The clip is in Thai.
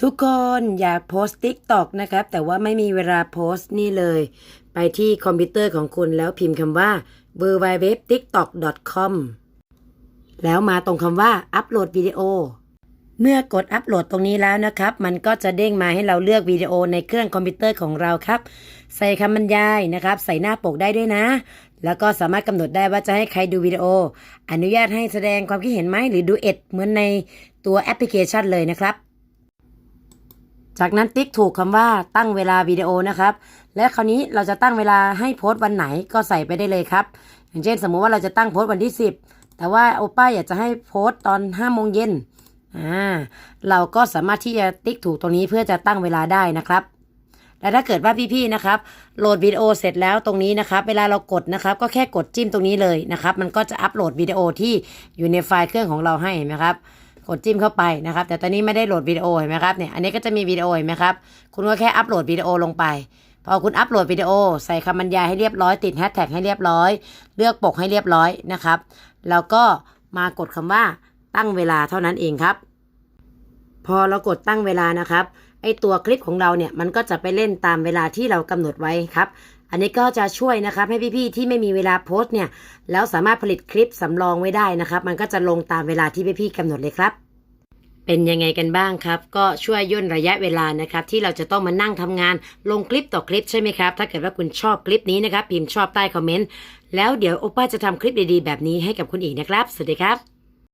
ทุกคนอยากโพสต์ TikTok นะครับ แต่ว่าไม่มีเวลาโพสต์นี่เลย ไปที่คอมพิวเตอร์ของคุณแล้วพิมพ์คำว่า w w w t i k t o k c o m แล้วมาตรงคำว่าอัปโหลดวิดีโอ เมื่อกดอัปโหลดตรงนี้แล้วนะครับ มันก็จะเด้งมาให้เราเลือกวิดีโอในเครื่องคอมพิวเตอร์ของเราครับ ใส่คำบรรยายนะครับ ใส่หน้าปกได้ด้วยนะ แล้วก็สามารถกำหนดได้ว่าจะให้ใครดูวิดีโอ อนุญาตให้แสดงความคิดเห็นไหมหรือดูเอ็ดเหมือนในตัวแอปพลิเคชันเลยนะครับ จากนั้นติ๊กถูกคำว่าตั้งเวลาวิดีโอนะครับ และคราวนี้เราจะตั้งเวลาให้โพสต์วันไหนก็ใส่ไปได้เลยครับ อย่างเช่นสมมุติว่าเราจะตั้งโพสต์วันที่ 10 แต่ว่าโอป้าอยากจะให้โพสต์ตอน5โมงเย็นอ่าเราก็สามารถที่จะติ๊กถูกตรงนี้เพื่อจะตั้งเวลาได้นะครับ และถ้าเกิดว่าพี่ๆนะครับโหลดวิดีโอเสร็จแล้วตรงนี้นะครับ เวลาเรากดนะครับ ก็แค่กดจิ้มตรงนี้เลยนะครับ มันก็จะอัปโหลดวิดีโอที่อยู่ในไฟล์เครื่องของเราให้เห็นไหมครับ กดจิ้มเข้าไปนะครับ แต่ตอนนี้ไม่ได้โหลดวิดีโอเห็นไหมครับเนี่ยอันนี้ก็จะมีวิดีโอเห็นไหมครับคุณก็แค่อัปโหลดวิดีโอลงไป พอคุณอัปโหลดวิดีโอ ใส่คำบรรยายให้เรียบร้อยติดแฮชแท็กให้เรียบร้อย เลือกปกให้เรียบร้อยนะครับ แล้วก็มากดคำว่าตั้งเวลาเท่านั้นเองครับพอเรากดตั้งเวลานะครับ ไอตัวคลิปของเราเนี่ยมันก็จะไปเล่นตามเวลาที่เรากำหนดไว้ครับ อันนี้ก็จะช่วยนะครับให้พี่ๆที่ไม่มีเวลาโพสต์เนี่ย แล้วสามารถผลิตคลิปสำรองไว้ได้นะครับ มันก็จะลงตามเวลาที่พี่ๆกำหนดเลยครับเป็นยังไงกันบ้างครับ ก็ช่วยย่นระยะเวลานะครับ ที่เราจะต้องมานั่งทำงานลงคลิปต่อคลิปใช่ไหมครับ ถ้าเกิดว่าคุณชอบคลิปนี้นะครับ พิมพ์ชอบใต้คอมเมนต์ แล้วเดี๋ยวโอป้าจะทำคลิปดีๆ แบบนี้ให้กับคุณอีกนะครับ สวัสดีครับ